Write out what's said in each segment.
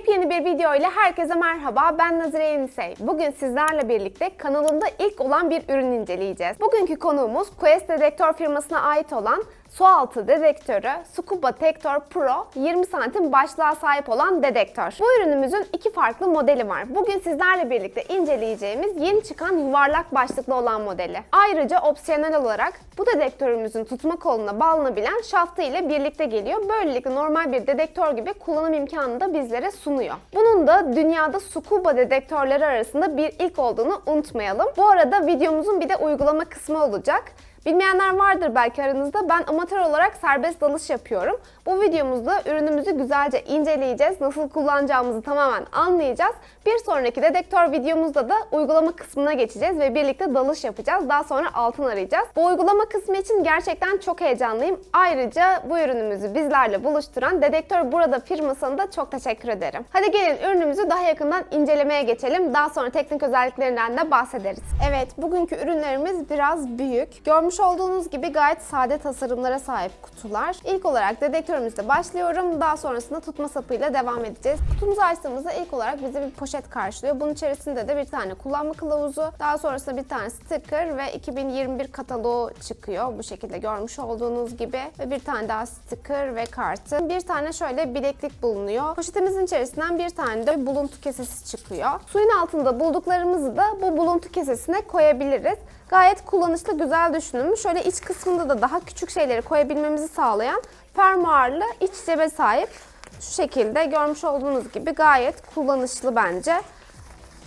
Yepyeni bir video ile herkese merhaba. Ben Nazire Yenisey. Bugün sizlerle birlikte kanalımda ilk olan bir ürün inceleyeceğiz. Bugünkü konuğumuz Quest Dedektör firmasına ait olan sualtı dedektörü Scuba Tektor Pro 20 santim başlığa sahip olan dedektör. Bu ürünümüzün iki farklı modeli var. Bugün sizlerle birlikte inceleyeceğimiz yeni çıkan yuvarlak başlıklı olan modeli. Ayrıca opsiyonel olarak bu dedektörümüzün tutma koluna bağlanabilen şaftı ile birlikte geliyor. Böylelikle normal bir dedektör gibi kullanım imkanını da bizlere sunuyor. Bunun da dünyada scuba dedektörleri arasında bir ilk olduğunu unutmayalım. Bu arada videomuzun bir de uygulama kısmı olacak. Bilmeyenler vardır belki aranızda. Ben amatör olarak serbest dalış yapıyorum. Bu videomuzda ürünümüzü güzelce inceleyeceğiz. Nasıl kullanacağımızı tamamen anlayacağız. Bir sonraki dedektör videomuzda da uygulama kısmına geçeceğiz ve birlikte dalış yapacağız. Daha sonra altın arayacağız. Bu uygulama kısmı için gerçekten çok heyecanlıyım. Ayrıca bu ürünümüzü bizlerle buluşturan Dedektör Burada firmasına da çok teşekkür ederim. Hadi gelin ürünümüzü daha yakından incelemeye geçelim. Daha sonra teknik özelliklerinden de bahsederiz. Evet, bugünkü ürünlerimiz biraz büyük. Görmüş olduğunuz gibi gayet sade tasarımlara sahip kutular. İlk olarak dedektörümüzle başlıyorum. Daha sonrasında tutma sapıyla devam edeceğiz. Kutumuzu açtığımızda ilk olarak bize bir poşet karşılıyor. Bunun içerisinde de bir tane kullanma kılavuzu, daha sonrasında bir tane sticker ve 2021 kataloğu çıkıyor. Bu şekilde görmüş olduğunuz gibi. Ve bir tane daha sticker ve kartı. Bir tane şöyle bileklik bulunuyor. Poşetimizin içerisinden bir tane de buluntu kesesi çıkıyor. Suyun altında bulduklarımızı da bu buluntu kesesine koyabiliriz. Gayet kullanışlı, güzel düşünülmüş. Şöyle iç kısmında da daha küçük şeyleri koyabilmemizi sağlayan fermuarlı iç cebe sahip. Şu şekilde görmüş olduğunuz gibi gayet kullanışlı bence.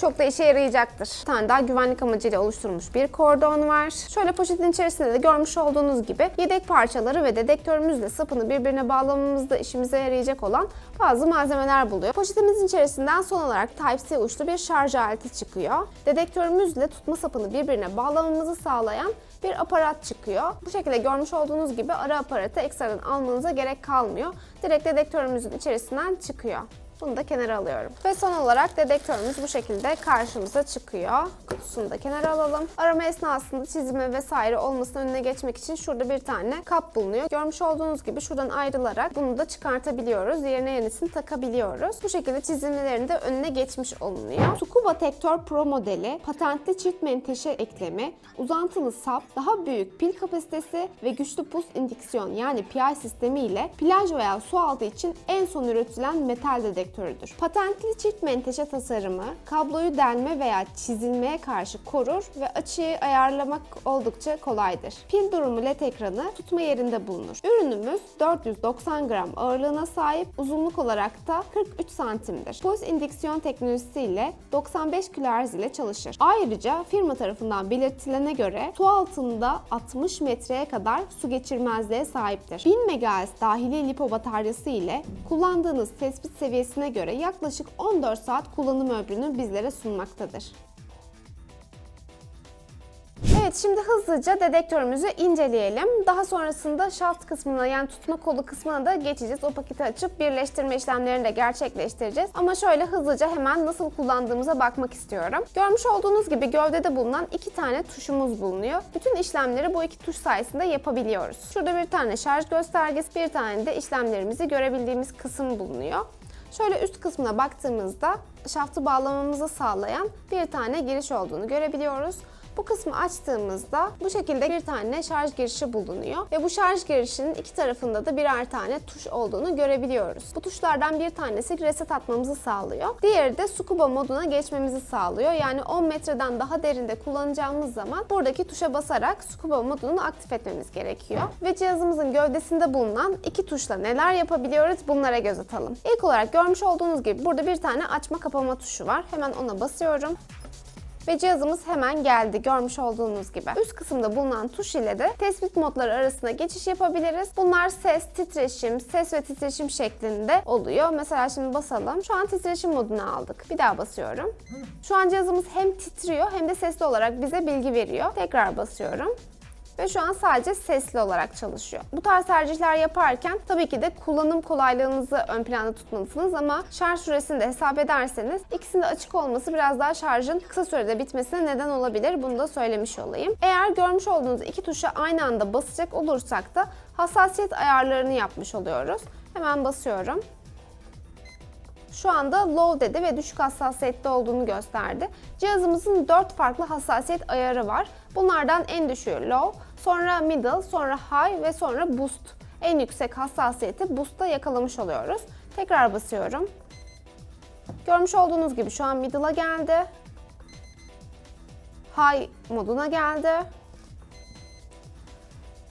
Çok da işe yarayacaktır. Bir tane daha güvenlik amacıyla oluşturulmuş bir kordon var. Şöyle poşetin içerisinde de görmüş olduğunuz gibi yedek parçaları ve dedektörümüzle sapını birbirine bağlamamızda işimize yarayacak olan bazı malzemeler buluyor. Poşetimizin içerisinden son olarak Type-C uçlu bir şarj aleti çıkıyor. Dedektörümüzle tutma sapını birbirine bağlamamızı sağlayan bir aparat çıkıyor. Bu şekilde görmüş olduğunuz gibi ara aparatı ekstradan almanıza gerek kalmıyor. Direkt dedektörümüzün içerisinden çıkıyor. Bunu da kenara alıyorum. Ve son olarak dedektörümüz bu şekilde karşımıza çıkıyor. Kutusunu da kenara alalım. Arama esnasında çizimi vesaire olmasının önüne geçmek için şurada bir tane kap bulunuyor. Görmüş olduğunuz gibi şuradan ayrılarak bunu da çıkartabiliyoruz. Yerine yenisini takabiliyoruz. Bu şekilde çizimlerin de önüne geçmiş olunuyor. Scuba Tektor Pro modeli patentli çift menteşe eklemi, uzantılı sap, daha büyük pil kapasitesi ve güçlü pus indüksiyon yani PI sistemi ile plaj veya su altı için en son üretilen metal dedektörüdür. Patentli çift menteşe tasarımı kabloyu delme veya çizilmeye karşı korur ve açıyı ayarlamak oldukça kolaydır. Pil durumu led ekranı tutma yerinde bulunur. Ürünümüz 490 gram ağırlığına sahip, uzunluk olarak da 43 santimdir. Pulse indüksiyon teknolojisiyle 95 kHz ile çalışır. Ayrıca firma tarafından belirtilene göre su altında 60 metreye kadar su geçirmezliğe sahiptir. 1000 MHz dahili lipo bataryası ile kullandığınız tespit seviyesine göre yaklaşık 14 saat kullanım ömrünü bizlere sunmaktadır. Evet şimdi hızlıca dedektörümüzü inceleyelim. Daha sonrasında şaft kısmına yani tutma kolu kısmına da geçeceğiz. O paketi açıp birleştirme işlemlerini de gerçekleştireceğiz. Ama şöyle hızlıca hemen nasıl kullandığımıza bakmak istiyorum. Görmüş olduğunuz gibi gövdede bulunan iki tane tuşumuz bulunuyor. Bütün işlemleri bu iki tuş sayesinde yapabiliyoruz. Şurada bir tane şarj göstergesi, bir tane de işlemlerimizi görebildiğimiz kısım bulunuyor. Şöyle üst kısmına baktığımızda şaftı bağlamamızı sağlayan bir tane giriş olduğunu görebiliyoruz. Bu kısmı açtığımızda bu şekilde bir tane şarj girişi bulunuyor ve bu şarj girişinin iki tarafında da birer tane tuş olduğunu görebiliyoruz. Bu tuşlardan bir tanesi reset atmamızı sağlıyor. Diğeri de scuba moduna geçmemizi sağlıyor. Yani 10 metreden daha derinde kullanacağımız zaman buradaki tuşa basarak scuba modunu aktif etmemiz gerekiyor. Ve cihazımızın gövdesinde bulunan iki tuşla neler yapabiliyoruz bunlara göz atalım. İlk olarak görmüş olduğunuz gibi burada bir tane açma kapama tuşu var. Hemen ona basıyorum. Ve cihazımız hemen geldi görmüş olduğunuz gibi. Üst kısımda bulunan tuş ile de tespit modları arasında geçiş yapabiliriz. Bunlar ses, titreşim, ses ve titreşim şeklinde oluyor. Mesela şimdi basalım. Şu an titreşim modunu aldık. Bir daha basıyorum. Şu an cihazımız hem titriyor hem de sesli olarak bize bilgi veriyor. Tekrar basıyorum ve şu an sadece sesli olarak çalışıyor. Bu tarz tercihler yaparken tabii ki de kullanım kolaylığınızı ön planda tutmalısınız ama şarj süresini de hesap ederseniz ikisinin de açık olması biraz daha şarjın kısa sürede bitmesine neden olabilir. Bunu da söylemiş olayım. Eğer görmüş olduğunuz iki tuşa aynı anda basacak olursak da hassasiyet ayarlarını yapmış oluyoruz. Hemen basıyorum. Şu anda low dedi ve düşük hassasiyette olduğunu gösterdi. Cihazımızın 4 farklı hassasiyet ayarı var. Bunlardan en düşüğü low, sonra middle, sonra high ve sonra boost. En yüksek hassasiyeti boost'ta yakalamış oluyoruz. Tekrar basıyorum. Görmüş olduğunuz gibi şu an middle'a geldi. High moduna geldi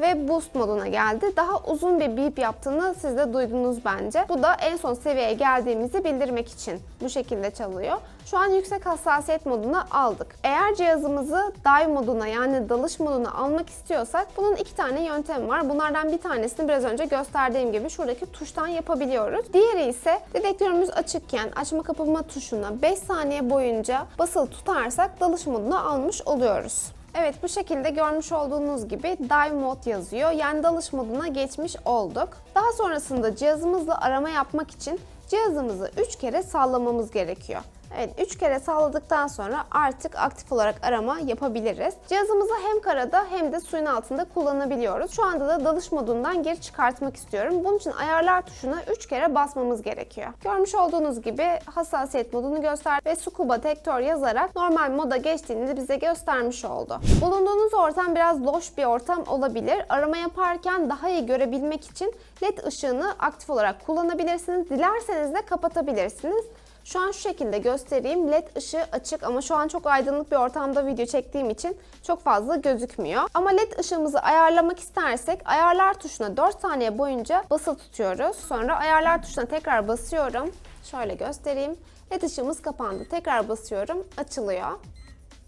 ve boost moduna geldi. Daha uzun bir beep yaptığını siz de duydunuz bence. Bu da en son seviyeye geldiğimizi bildirmek için bu şekilde çalıyor. Şu an yüksek hassasiyet moduna aldık. Eğer cihazımızı dive moduna yani dalış moduna almak istiyorsak bunun iki tane yöntemi var. Bunlardan bir tanesini biraz önce gösterdiğim gibi şuradaki tuştan yapabiliyoruz. Diğeri ise dedektörümüz açıkken açma kapama tuşuna 5 saniye boyunca basılı tutarsak dalış moduna almış oluyoruz. Evet bu şekilde görmüş olduğunuz gibi Dive Mode yazıyor. Yani dalış moduna geçmiş olduk. Daha sonrasında cihazımızla arama yapmak için cihazımızı 3 kere sallamamız gerekiyor. Evet 3 kere salladıktan sonra artık aktif olarak arama yapabiliriz. Cihazımızı hem karada hem de suyun altında kullanabiliyoruz. Şu anda da dalış modundan geri çıkartmak istiyorum. Bunun için ayarlar tuşuna 3 kere basmamız gerekiyor. Görmüş olduğunuz gibi hassasiyet modunu göster ve Scuba Tektor yazarak normal moda geçtiğini bize göstermiş oldu. Bulunduğunuz ortam biraz loş bir ortam olabilir. Arama yaparken daha iyi görebilmek için LED ışığını aktif olarak kullanabilirsiniz. Dilerseniz de kapatabilirsiniz. Şu an şu şekilde göstereyim. LED ışığı açık ama şu an çok aydınlık bir ortamda video çektiğim için çok fazla gözükmüyor. Ama LED ışığımızı ayarlamak istersek ayarlar tuşuna 4 saniye boyunca basılı tutuyoruz. Sonra ayarlar tuşuna tekrar basıyorum. Şöyle göstereyim. LED ışığımız kapandı. Tekrar basıyorum. Açılıyor.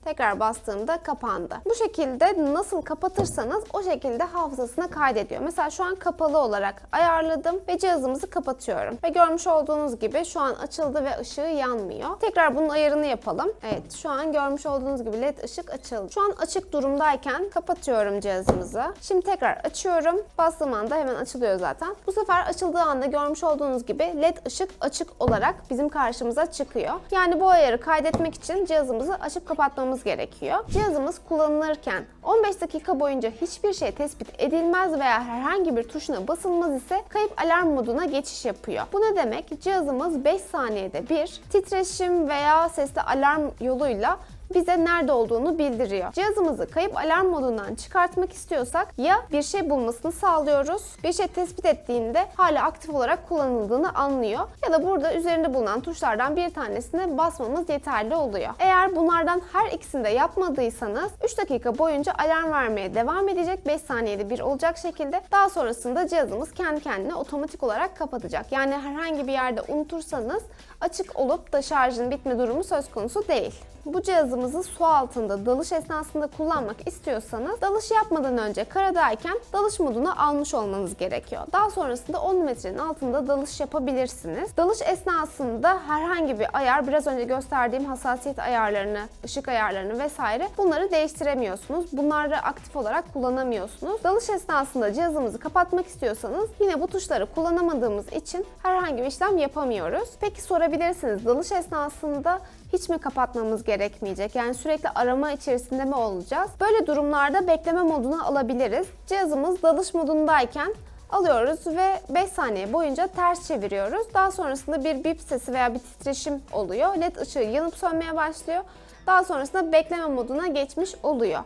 Tekrar bastığımda kapandı. Bu şekilde nasıl kapatırsanız o şekilde hafızasına kaydediyor. Mesela şu an kapalı olarak ayarladım ve cihazımızı kapatıyorum. Ve görmüş olduğunuz gibi şu an açıldı ve ışığı yanmıyor. Tekrar bunun ayarını yapalım. Evet şu an görmüş olduğunuz gibi led ışık açıldı. Şu an açık durumdayken kapatıyorum cihazımızı. Şimdi tekrar açıyorum. Bastığım anda hemen açılıyor zaten. Bu sefer açıldığı anda görmüş olduğunuz gibi led ışık açık olarak bizim karşımıza çıkıyor. Yani bu ayarı kaydetmek için cihazımızı açıp kapatmamız gerekiyor. Cihazımız kullanılırken 15 dakika boyunca hiçbir şey tespit edilmez veya herhangi bir tuşuna basılmaz ise kayıp alarm moduna geçiş yapıyor. Bu ne demek? Cihazımız 5 saniyede bir titreşim veya sesli alarm yoluyla bize nerede olduğunu bildiriyor. Cihazımızı kayıp alarm modundan çıkartmak istiyorsak ya bir şey bulmasını sağlıyoruz. Bir şey tespit ettiğinde hala aktif olarak kullanıldığını anlıyor. Ya da burada üzerinde bulunan tuşlardan bir tanesine basmamız yeterli oluyor. Eğer bunlardan her ikisini de yapmadıysanız 3 dakika boyunca alarm vermeye devam edecek. 5 saniyede bir olacak şekilde. Daha sonrasında cihazımız kendi kendine otomatik olarak kapatacak. Yani herhangi bir yerde unutursanız açık olup da şarjın bitme durumu söz konusu değil. Bu cihazımızı su altında dalış esnasında kullanmak istiyorsanız dalış yapmadan önce karadayken dalış moduna almış olmanız gerekiyor. Daha sonrasında 10 metrenin altında dalış yapabilirsiniz. Dalış esnasında herhangi bir ayar, biraz önce gösterdiğim hassasiyet ayarlarını, ışık ayarlarını vesaire bunları değiştiremiyorsunuz. Bunları aktif olarak kullanamıyorsunuz. Dalış esnasında cihazımızı kapatmak istiyorsanız yine bu tuşları kullanamadığımız için herhangi bir işlem yapamıyoruz. Peki sorabilirsiniz dalış esnasında hiç mi kapatmamız gerekmeyecek? Yani sürekli arama içerisinde mi olacağız? Böyle durumlarda bekleme moduna alabiliriz. Cihazımız dalış modundayken alıyoruz ve 5 saniye boyunca ters çeviriyoruz. Daha sonrasında bir bip sesi veya bir titreşim oluyor. LED ışığı yanıp sönmeye başlıyor. Daha sonrasında bekleme moduna geçmiş oluyor.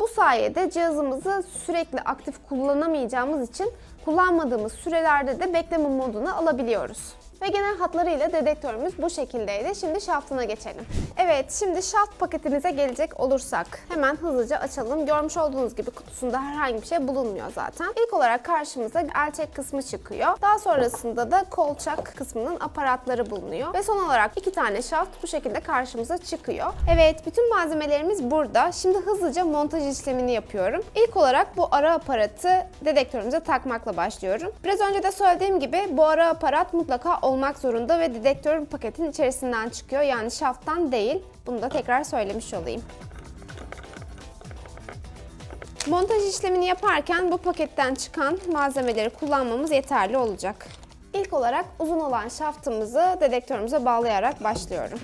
Bu sayede cihazımızı sürekli aktif kullanamayacağımız için kullanmadığımız sürelerde de bekleme moduna alabiliyoruz. Ve genel hatlarıyla dedektörümüz bu şekildeydi. Şimdi şaftına geçelim. Evet, şimdi şaft paketimize gelecek olursak hemen hızlıca açalım. Görmüş olduğunuz gibi kutusunda herhangi bir şey bulunmuyor zaten. İlk olarak karşımıza elçek kısmı çıkıyor. Daha sonrasında da kolçak kısmının aparatları bulunuyor. Ve son olarak iki tane şaft bu şekilde karşımıza çıkıyor. Evet, bütün malzemelerimiz burada. Şimdi hızlıca montaj işlemini yapıyorum. İlk olarak bu ara aparatı dedektörümüze takmakla başlıyorum. Biraz önce de söylediğim gibi bu ara aparat mutlaka olmak zorunda ve dedektör paketin içerisinden çıkıyor. Yani şafttan değil. Bunu da tekrar söylemiş olayım. Montaj işlemini yaparken bu paketten çıkan malzemeleri kullanmamız yeterli olacak. İlk olarak uzun olan şaftımızı dedektörümüze bağlayarak başlıyorum.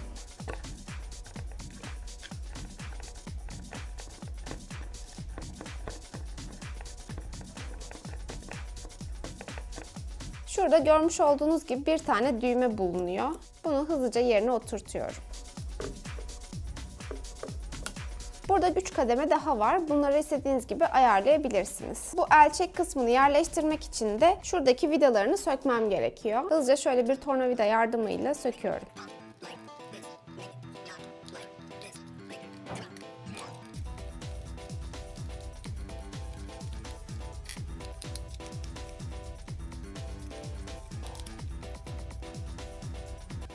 Şurada görmüş olduğunuz gibi bir tane düğme bulunuyor. Bunu hızlıca yerine oturtuyorum. Burada 3 kademe daha var. Bunları istediğiniz gibi ayarlayabilirsiniz. Bu elçek kısmını yerleştirmek için de şuradaki vidalarını sökmem gerekiyor. Hızlıca şöyle bir tornavida yardımıyla söküyorum.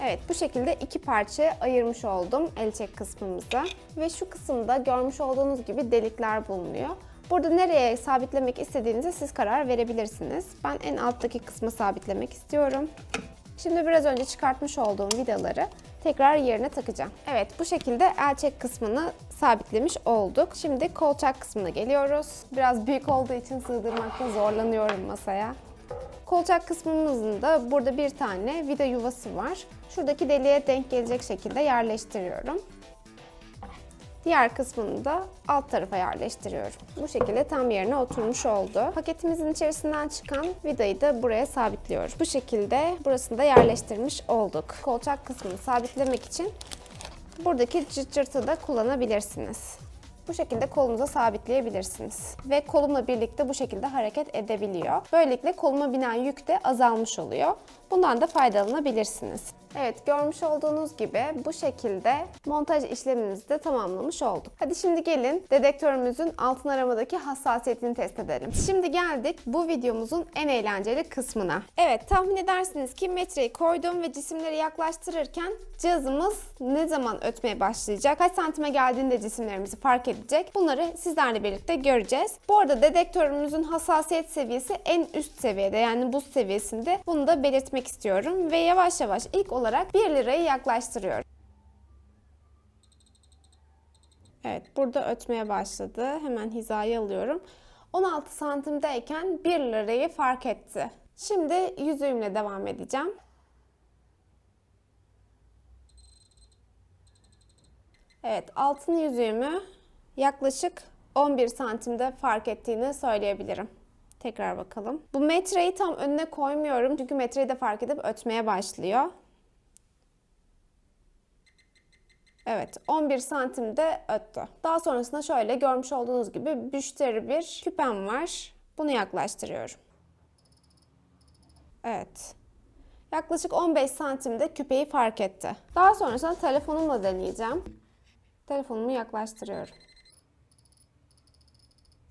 Evet bu şekilde iki parçaya ayırmış oldum elçek kısmımızı. Ve şu kısımda görmüş olduğunuz gibi delikler bulunuyor. Burada nereye sabitlemek istediğinize siz karar verebilirsiniz. Ben en alttaki kısmı sabitlemek istiyorum. Şimdi biraz önce çıkartmış olduğum vidaları tekrar yerine takacağım. Evet bu şekilde elçek kısmını sabitlemiş olduk. Şimdi kolçak kısmına geliyoruz. Biraz büyük olduğu için sığdırmakta zorlanıyorum masaya. Kolçak kısmımızın da burada bir tane vida yuvası var. Şuradaki deliğe denk gelecek şekilde yerleştiriyorum. Diğer kısmını da alt tarafa yerleştiriyorum. Bu şekilde tam yerine oturmuş oldu. Paketimizin içerisinden çıkan vidayı da buraya sabitliyorum. Bu şekilde burasını da yerleştirmiş olduk. Kolçak kısmını sabitlemek için buradaki cırt cırtı da kullanabilirsiniz. Bu şekilde kolunuza sabitleyebilirsiniz. Ve kolumla birlikte bu şekilde hareket edebiliyor. Böylelikle koluma binen yük de azalmış oluyor. Bundan da faydalanabilirsiniz. Evet görmüş olduğunuz gibi bu şekilde montaj işlemimizi de tamamlamış olduk. Hadi şimdi gelin dedektörümüzün altın aramadaki hassasiyetini test edelim. Şimdi geldik bu videomuzun en eğlenceli kısmına. Evet tahmin edersiniz ki metreyi koydum ve cisimleri yaklaştırırken cihazımız ne zaman ötmeye başlayacak, kaç santime geldiğinde cisimlerimizi fark edecek bunları sizlerle birlikte göreceğiz. Bu arada dedektörümüzün hassasiyet seviyesi en üst seviyede yani buz seviyesinde bunu da belirtmek istiyorum ve yavaş yavaş ilk olarak 1 lirayı yaklaştırıyorum. Evet burada ötmeye başladı. Hemen hizaya alıyorum. 16 santimdeyken 1 lirayı fark etti. Şimdi yüzüğümle devam edeceğim. Evet altın yüzüğümü yaklaşık 11 santimde fark ettiğini söyleyebilirim. Tekrar bakalım. Bu metreyi tam önüne koymuyorum çünkü metreyi de fark edip ötmeye başlıyor. Evet 11 santimde öttü. Daha sonrasında şöyle görmüş olduğunuz gibi müşteri bir küpem var. Bunu yaklaştırıyorum. Evet. Yaklaşık 15 santimde küpeyi fark etti. Daha sonrasında telefonumla deneyeceğim. Telefonumu yaklaştırıyorum.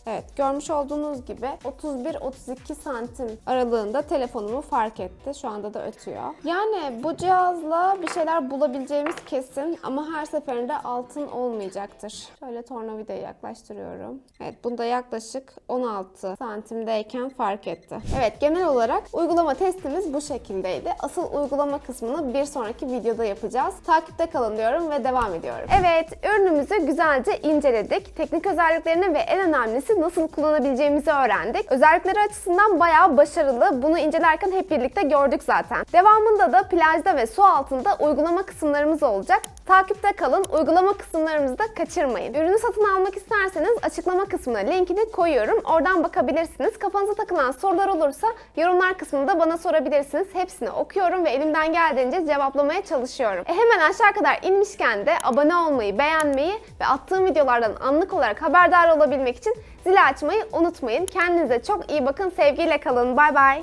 Evet, görmüş olduğunuz gibi 31-32 santim aralığında telefonumu fark etti. Şu anda da ötüyor. Yani bu cihazla bir şeyler bulabileceğimiz kesin ama her seferinde altın olmayacaktır. Şöyle tornavidayı yaklaştırıyorum. Evet, bunda yaklaşık 16 santimdeyken fark etti. Evet, genel olarak uygulama testimiz bu şekildeydi. Asıl uygulama kısmını bir sonraki videoda yapacağız. Takipte kalın diyorum ve devam ediyorum. Evet, ürünümüzü güzelce inceledik. Teknik özelliklerini ve en önemlisi nasıl kullanabileceğimizi öğrendik. Özellikleri açısından bayağı başarılı. Bunu incelerken hep birlikte gördük zaten. Devamında da plajda ve su altında uygulama kısımlarımız olacak. Takipte kalın, uygulama kısımlarımızı da kaçırmayın. Ürünü satın almak isterseniz açıklama kısmına linkini koyuyorum. Oradan bakabilirsiniz. Kafanıza takılan sorular olursa yorumlar kısmında bana sorabilirsiniz. Hepsini okuyorum ve elimden geldiğince cevaplamaya çalışıyorum. E hemen aşağı kadar inmişken de abone olmayı, beğenmeyi ve attığım videolardan anlık olarak haberdar olabilmek için zili açmayı unutmayın. Kendinize çok iyi bakın. Sevgiyle kalın. Bay bay.